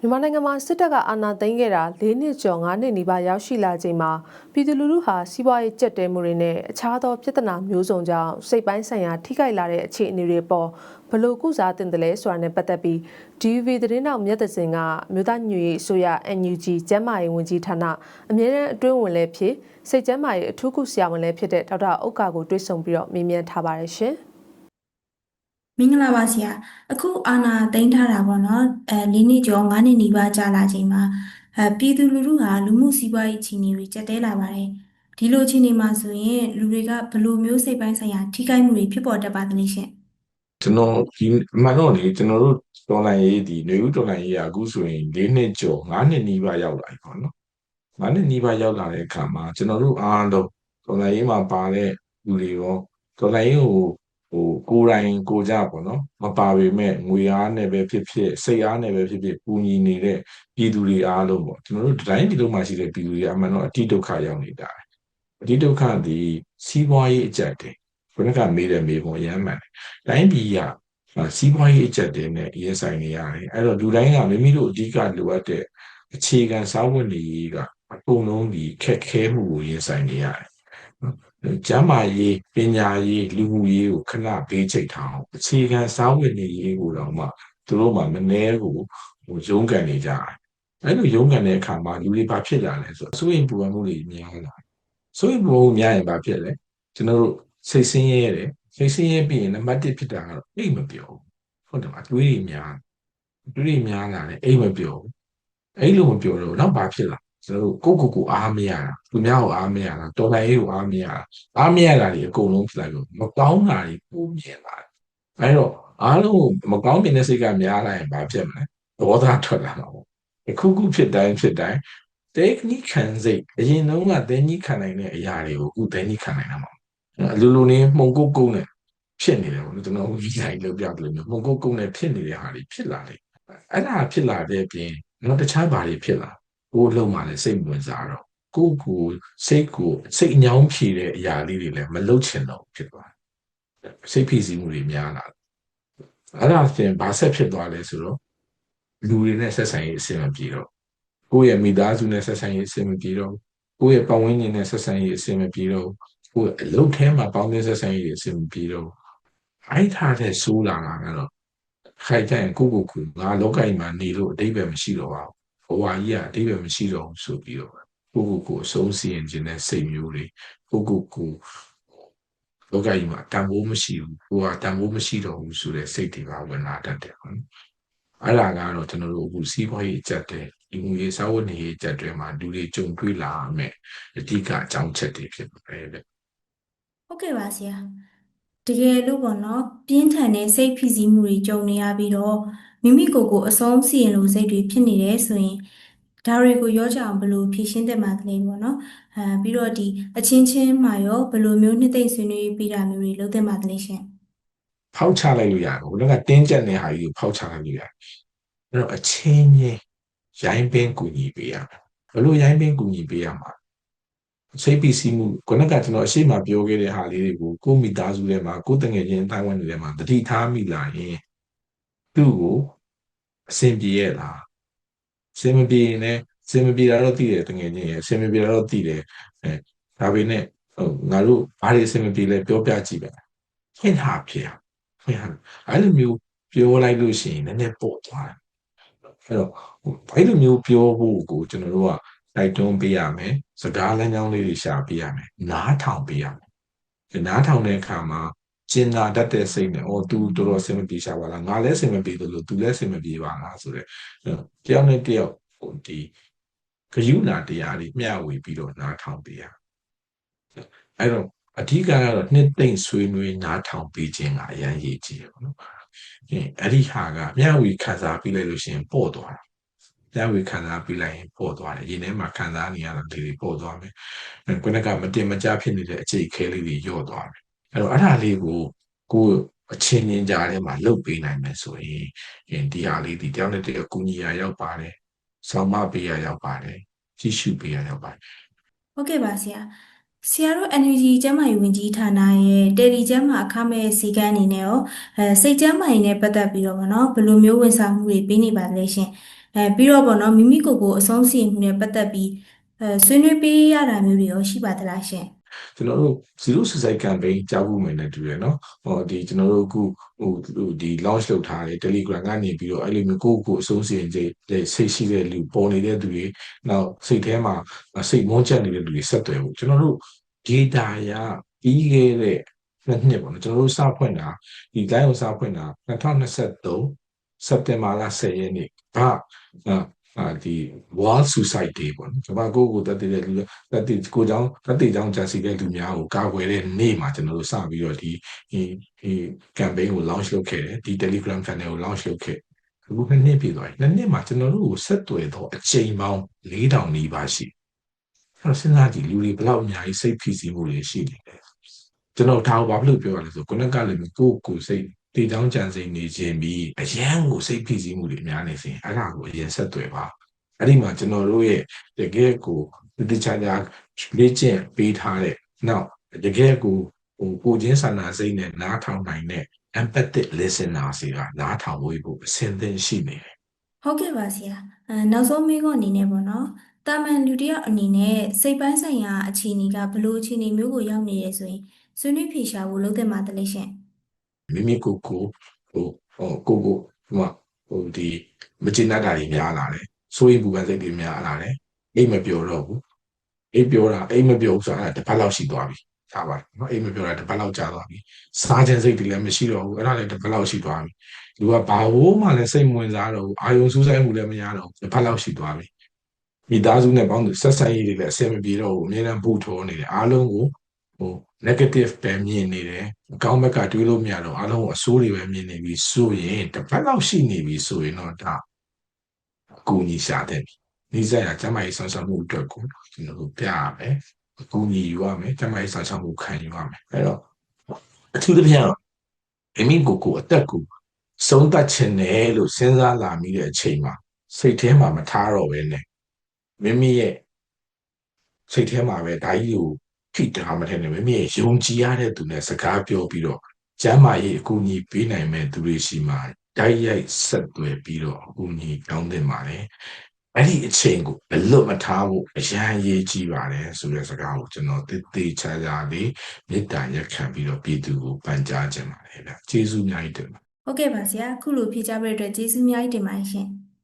မြန်မာနိုင်ငံမှာစစ်တပ်ကအာဏာသိမ်းခဲ့တာ၄နှစ်ကျော်၅နှစ်နီးပါးရောက်ရှိလာချိန်မှာပြည်သူလူထုဟာစီးပွားရေးကြက်တဲမှုတွေနဲ့အခြားသောပြဿနာမျိုးစုံကြောင့်စိတ်ပိုင်းဆိုင်ရာထိခိုက်လာတဲ့အခြေအနေတွေပေါ်ဘယ်လို့ကုစားတင်တယ်လဲဆိုတာနဲ့ပတ်သက်ပြီး DVB သတင်းတောက်မြတ်တစင်ကမြို့သားညွေအစိုးရ NUG ကျန်းမာရေးဝန်ကြီးဌာနအမြဲတမ်းအတွင်းဝင်လည်းဖြစ်စိတ်ကျန်းမာရေးအထူးကုဆရာဝန်လည်းဖြစ်တဲ့ဒေါက်တာဥက္ကာကိုတွေ့ဆုံပြီးတော့မေးမြန်းထားပါတယ်ရှင်။ မင်္ဂလာပါဆရာအခုအာနာသိမ်းထားတာပေါ့နော်အဲ၄နှစ်ကျော်၅နှစ်နီးပါးကြာလာချိန်မှာအဲပြည်သူလူထုဟာလူမှုစီးပွားရေးအခြေအနေတွေကျက်တဲလာပါတယ်ဒီလိုအခြေအနေမှာဆိုရင်လူတွေကဘယ်လိုမျိုးစိတ်ပိုင်းဆိုင်ရာထိခိုက်မှုတွေဖြစ်ပေါ်တတ်ပါသလဲရှင်ကျွန်တော်ဒီအမှန်တော့လေကျွန်တော်တို့တော်လိုင်းရေးဒီနေဦးတော်လိုင်းရေးကအခုဆိုရင်၄နှစ်ကျော်၅နှစ်နီးပါးရောက်လာပြီပေါ့နော်၅နှစ်နီးပါးရောက်လာတဲ့အခါမှာကျွန်တော်တို့အားလုံးတော်လိုင်းရေးမှာပါတဲ့လူတွေရောတော်လိုင်းရေးကို ဟိုကိုယ်တိုင်ကိုကြပေါ့နော်မပါပေမဲ့ငွေအားနဲ့ပဲဖြစ်ဖြစ်စိတ်အားနဲ့ပဲဖြစ်ဖြစ်ပူညီနေတဲ့ပြည်သူတွေအားလုံးပေါ့ကျွန်တော်တို့တိုင်းပြည်လုံးမှာရှိတဲ့ပြည်သူတွေအမှန်တော့အတိဒုက္ခရောက်နေကြတယ်အတိဒုက္ခဒီစီးပွားရေးအကြက်တယ်ခုနကမေးတဲ့မေးဖို့ရမ်းမှန်တယ်တိုင်းပြည်ကစီးပွားရေးအကြက်တွေနဲ့ရင်ဆိုင်နေရတယ်အဲ့တော့လူတိုင်းကမိမိတို့အဓိကလိုအပ်တဲ့အခြေခံစားဝတ်နေရေးကအကုန်လုံးဒီခက်ခဲမှုကိုရင်ဆိုင်နေရတယ် ကျမ်းမာရေးပညာရေးလူမှုရေးကိုခဏဘေးချိတ်ထားအောင်အခြေခံစားဝတ်နေရေးကိုတော့မှသူတို့မှမနှဲကိုဟိုရုန်းကန်နေကြတယ်အဲ့လိုရုန်းကန်တဲ့အခါမှာလူတွေဘာဖြစ်လာလဲဆိုတော့စိုးရင်ပူပန်မှုတွေများလာစိုးရင်ပူပန်မှုများရင်ဘာဖြစ်လဲကျွန်တော်တို့စိတ်ဆင်းရဲတယ်စိတ်ဆင်းရဲပြီးရင်နံပါတ်1ဖြစ်တာကတော့အိတ်မပြောဘူးဟုတ်တယ်မတွေးတွေများတွေးတွေများလာတယ်အိတ်မပြောဘူးအဲ့လိုမပြောတော့နောက်ဘာဖြစ်လာ ကျွန်တော်တို့ကိုကိုကိုအားမရတာသူများကိုအားမရတာတော်လိုင်းရေးကိုအားမရတာအားမရတာတွေအကုန်လုံးဖြစ်လာလို့မကောင်းတာတွေပုံမြင်လာတယ်အဲ့တော့အားလုံးမကောင်းမြင်တဲ့စိတ်ကများလာရင်ဘာဖြစ်မလဲသဘောထားထွက်လာမှာပေါ့အခုခုဖြစ်တိုင်းဖြစ်တိုင်း technique ခံစိတ်အရင်တုန်းကသင်ကြီးခံနိုင်တဲ့အရာတွေကိုအခုသင်ကြီးခံနိုင်တာမဟုတ်အလိုလိုနေမှုန်ကုတ်ကုတ်နဲ့ဖြစ်နေတယ်ပေါ့နော်ကျွန်တော်ဒီတိုင်းလောက်ပြတယ်လို့မျိုးမှုန်ကုတ်ကုတ်နဲ့ဖြစ်နေတဲ့ဟာတွေဖြစ်လာတယ်အဲ့ဒါဖြစ်လာတဲ့အပြင်တော့တခြားဘာတွေဖြစ်လာ ကိုယ်လုံးမှလည်းစိတ်ဝင်စားတော့ကိုယ်ကိုစိတ်ကိုစိတ်အညောင်းဖြေတဲ့အရာလေးတွေလည်းမလုပ်ချင်တော့ဖြစ်သွားတယ်စိတ်ဖိစီးမှုတွေများလာအဲ့ဒါဖြင့်ဘာဆက်ဖြစ်သွားလဲဆိုတော့လူတွေနဲ့ဆက်ဆံရေးအဆင်မပြေတော့ကိုယ့်ရဲ့မိသားစုနဲ့ဆက်ဆံရေးအဆင်မပြေတော့ကိုယ့်ရဲ့ပတ်ဝန်းကျင်နဲ့ဆက်ဆံရေးအဆင်မပြေတော့ကိုယ်အလုပ်ထဲမှာပေါင်းသင်းဆက်ဆံရေးအဆင်မပြေတော့အဲ့ထားတဲ့ဆိုးလာတာကတော့ခိုင်ကြရင်ကိုကိုကူငါလောကကြီးမှာနေလို့အတိပ္ပယ်မရှိတော့ပါဘူး ဘဝကြီးကအတိပ္ပယ်မရှိတော့ဘူးဆိုပြီးတော့ကိုကိုကိုအဆုံးစီရင်ခြင်းနဲ့စိတ်မျိုးတွေကိုကိုကိုလောကကြီးမှာတန်ဖိုးမရှိဘူးကိုကတန်ဖိုးမရှိတော့ဘူးဆိုတဲ့စိတ်တွေပါဝင်လာတတ်တယ်ဟုတ်အဲ့ဒါကတော့ကျွန်တော်တို့အခုစီးပွားရေးအကျက်တဲ့ဒီငွေစာဝတ်နေရေးအကျက်တွေမှာလူတွေကြုံတွေ့လာမယ်အဓိကအကြောင်းချက်တွေဖြစ်ပါတယ်ဗျဟုတ်ကဲ့ပါဆရာတကယ်လို့ပေါ့နော်ပြင်းထန်တဲ့စိတ်ဖိစီးမှုတွေကြုံနေရပြီးတော့ မိမိကိုယ်ကိုအဆုံးစီရင်လိုစိတ်တွေဖြစ်နေတယ်ဆိုရင်ဒါတွေကိုရောကြအောင်ဘယ်လိုဖြေရှင်းသင့်ပါသလဲပေါ့နော်အဲပြီးတော့ဒီအချင်းချင်းမှာရောဘယ်လိုမျိုးနှစ်သိမ့်ဆွေးနွေးပေးတာမျိုးတွေလုပ်သင့်ပါသလဲရှင်ဖောက်ချလိုက်လို့ရတယ်ဘုရားကတင်းကျပ်တဲ့ဟာကြီးကိုဖောက်ချလိုက်လို့ရတယ်အဲ့တော့အချင်းချင်းရိုင်းပင်းကူညီပေးရမယ်ဘယ်လိုရိုင်းပင်းကူညီပေးရမှာစိတ်ပီစီမှုခုနကကျွန်တော်အရှိမပြောခဲ့တဲ့ဟာလေးတွေကိုကိုမိသားစုထဲမှာကိုတငယ်ချင်းအတိုင်းဝိုင်းတွေထဲမှာတတိထားမိလာရင်သူ့ကို အဆင်ပြေရလားအဆင်မပြေရင်လည်းအဆင်မပြေတာတော့သိတယ်တငယ်ချင်းရဲ့အဆင်မပြေတာတော့သိတယ်အဲဒါပေမဲ့ဟိုငါတို့ဘာတွေအဆင်မပြေလဲပြောပြကြည့်ပါခင်ဟာဖြစ်ဖွင့်အဲ့လိုမျိုးပြောလိုက်လို့ရှိရင်နည်းနည်းပေါ့သွားတယ်အဲ့တော့အဲ့လိုမျိုးပြောဖို့ကိုကျွန်တော်တို့ကတိုက်တွန်းပေးရမယ်စကားလမ်းကြောင်းလေးတွေရှာပေးရမယ်နားထောင်ပေးရမယ်နားထောင်တဲ့အခါမှာ ကျင်နာတတ်တဲ့စိတ်နဲ့အော် तू တော်တော်ဆင်မပြေရှာပါလားငါလည်းဆင်မပြေသလို तू လည်းဆင်မပြေပါလားဆိုတော့တယောက်နဲ့တယောက်ဟိုဒီဂယုဏတရားတွေမျှဝေပြီးတော့နားထောင်ပေးရအဲ့တော့အဓိကကတော့နှစ်သိမ့်ဆွေးနွေးနားထောင်ပေးခြင်းကအရန်ရည်ကြီးတယ်ပေါ့နော်။အဲအဲ့ဒီဟာကမျှဝေခံစားပြီးလိုက်လို့ရှိရင်ပေါ့သွားတာ။မျှဝေခံစားပြီးလိုက်ရင်ပေါ့သွားတယ်။ရင်ထဲမှာခံစားနေရတာဒီတွေပေါ့သွားမယ်။အဲခုနကမတင်မကြဖြစ်နေတဲ့အကျိတ်ခဲလေးတွေညော့သွားမယ်။ အဲ့တော့အဲ့ဒါလေးကိုကိုအချင်းချင်းကြားထဲမှာလှုပ်ပေးနိုင်မယ်ဆိုရင်ဒီဟာလေးဒီတယောက်နဲ့တယောက်ကူညီရရောက်ပါတယ်။ဆောင်းမပေးရရောက်ပါတယ်။ကြည့်ရှုပေးရရောက်ပါတယ်ဟုတ်ကဲ့ပါဆရာဆဆရာတို့ NUG ကျန်းမာရေးဝန်ကြီးဌာနရဲ့တယ်လီကျန်းမာအခမဲ့စီကံအနေနဲ့ရောအဲစိတ်ကျန်းမာရေးနဲ့ပတ်သက်ပြီးတော့ဗောနော်ဘယ်လိုမျိုးဝန်ဆောင်မှုတွေပေးနေပါသလဲရှင်အဲပြီးတော့ဗောနော်မိမိကိုယ်ကိုအဆုံးစီရင်မှုနဲ့ပတ်သက်ပြီးအဲဆွေးနွေးပေးရတာမျိုးတွေရောရှိပါသလားရှင် ကျွန်တော်တို့ zero suicide campaign ကြားဖို့မယ်နဲ့တူရယ်နော်ဟောဒီကျွန်တော်တို့အခုဟိုဟိုဒီ launch လုပ်ထားတယ် Telegram ကနေပြီးတော့အဲ့လိုမျိုးကိုယ့်ကိုယ်အဆုံးစီရင်ခြင်းစိတ်ရှိတဲ့လူပေါ်နေတဲ့သူတွေနောက်စိတ်ထဲမှာစိတ်မွန်းချက်နေတဲ့လူတွေဆက်သွယ်ဖို့ကျွန်တော်တို့ data ရပြီးခဲ့တဲ့နှစ်နှစ်ပေါ့နော်ကျွန်တော်တို့စဖွင့်တာဒီ line ကိုစဖွင့်တာ2023စက်တင်ဘာလ10ရက်နေ့ဘာ အာဒီ World Suicide Day ပေါ့နော်ကျွန်မကိုယ့်ကိုယ်တက်တဲ့လူတက်တဲ့ကိုကြောင့်တက်တဲ့ကြောင့်ကြာစီတဲ့လူများကိုကာကွယ်တဲ့နေ့မှာကျွန်တော်တို့စပြီးတော့ဒီဒီဒီ campaign ကို launch လုပ်ခဲ့တယ်ဒီ Telegram channel ကို launch လုပ်ခဲ့အခုနှစ်နှစ်ပြည့်သွားပြီနှစ်နှစ်မှာကျွန်တော်တို့ကိုဆက်သွယ်တော့အချိန်ပေါင်း4000နီးပါးရှိအဲ့တော့စဉ်းစားကြည့်လူတွေဘယ်လောက်အများကြီးစိတ်ဖိစီးမှုတွေရှိနေလဲကျွန်တော်ဒါကိုဘာဖြစ်လို့ပြောရလဲဆိုခုနကလည်းကိုယ့်ကိုယ်စိတ် တေချောင်းကြံစိန်နေခြင်းပြီးအရန်ကိုစိတ်ဖိစီးမှုတွေများနေစဉ်အဲ့ဒါကိုအရင်ဆက်သွယ်ပါအဲ့ဒီမှာကျွန်တော်တို့ရဲ့တကယ်ကိုဒီချာချာလေ့ကျင့်ပေးထားတဲ့နောက်တကယ်ကိုဟိုကိုချင်းဆန္ဒစိတ်နဲ့နားထောင်နိုင်တဲ့ empathic listener တွေကနားထောင်ဖို့ဖို့အဆင်သင့်ရှိနေတယ်ဟုတ်ကဲ့ပါဆရာအဲနောက်ဆုံးမေးခွန်းအနေနဲ့ပေါ့နော်တာမန်လူတစ်ယောက်အနေနဲ့စိတ်ပိုင်းဆိုင်ရာအခြေအနေကဘယ်လိုအခြေအနေမျိုးကိုရောက်နေရဆိုရင်ဆွေးနွေးဖြေရှာဖို့လုပ်သင့်ပါသလဲရှင် မိမိကိုယ်ကိုဟိုဟိုကိုကိုဟိုဟိုဒီမကျေနပ်တာတွေများလာတယ်စိုးရိမ်ပူပန်စိတ်တွေများလာတယ်အိမ်မပြောတော့ဘူးအိမ်ပြောတာအိမ်မပြောဘူးဆိုတာအဲ့ဒါတစ်ပတ်လောက်ရှိသွားပြီသာပါနော်အိမ်မပြောတာတစ်ပတ်လောက်ကြာသွားပြီစားခြင်းစိတ်တွေလည်းမရှိတော့ဘူးအဲ့ဒါလည်းတစ်ပတ်လောက်ရှိသွားပြီလူကဘာလို့မှလည်းစိတ်မဝင်စားတော့ဘူးအာယုံစူးစိုက်မှုလည်းမရတော့ဘူးတစ်ပတ်လောက်ရှိသွားပြီမိသားစုနဲ့ပေါင်းသူဆက်ဆံရေးတွေလည်းအဆင်မပြေတော့ဘူးအများနဲ့ပူထောနေတယ်အားလုံးကို ဟို negative ပဲမြင်နေတယ်အကောင်းဘက်ကတွေးလို့မရတော့အားလုံးကိုအဆိုးတွေပဲမြင်နေပြီဆိုရင်တစ်ပတ်လောက်ရှိနေပြီဆိုရင်တော့ဒါအကူအညီရှာတဲ့နေစရာကျမကြီးဆောင်ဆောင်မှုအတွက်ကိုကျွန်တော်တို့ပြရမယ်အကူအညီယူရမယ်ကျမကြီးဆောင်ဆောင်မှုခံယူရမယ်အဲ့တော့အထူးသဖြင့်တော့အမိကိုကိုအသက်ကိုဆုံးသက်ခြင်းနဲ့လို့စဉ်းစားလာမိတဲ့အချိန်မှာစိတ်ထဲမှာမထားတော့ဘဲနဲ့မိမိရဲ့စိတ်ထဲမှာပဲဒါကြီးကို ထိတာမထင်နဲ့မိမိရဲ့ယုံကြည်ရတဲ့သူနဲ့စကားပြောပြီးတော့ကျမ်းမာရေးအကူအညီပေးနိုင်မဲ့သူတွေရှိမှတိုက်ရိုက်ဆက်သွယ်ပြီးတော့အကူအညီတောင်းတင်ပါတယ်အဲ့ဒီအချိန်ကိုဘလွတ်မထားဖို့အရန်ရေးကြည့်ပါတယ်ဆိုတဲ့စကားကိုကျွန်တော်တိတိကျကျလေးမေတ္တာရက်ခံပြီးတော့ပြည်သူကိုပန်ကြားခြင်းပါတယ်ဗျကျေးဇူးအများကြီးတင်ပါဟုတ်ကဲ့ပါဆရာအခုလိုဖြေကြားပေးတဲ့အတွက်ကျေးဇူးအများကြီးတင်ပါတယ်ရှင်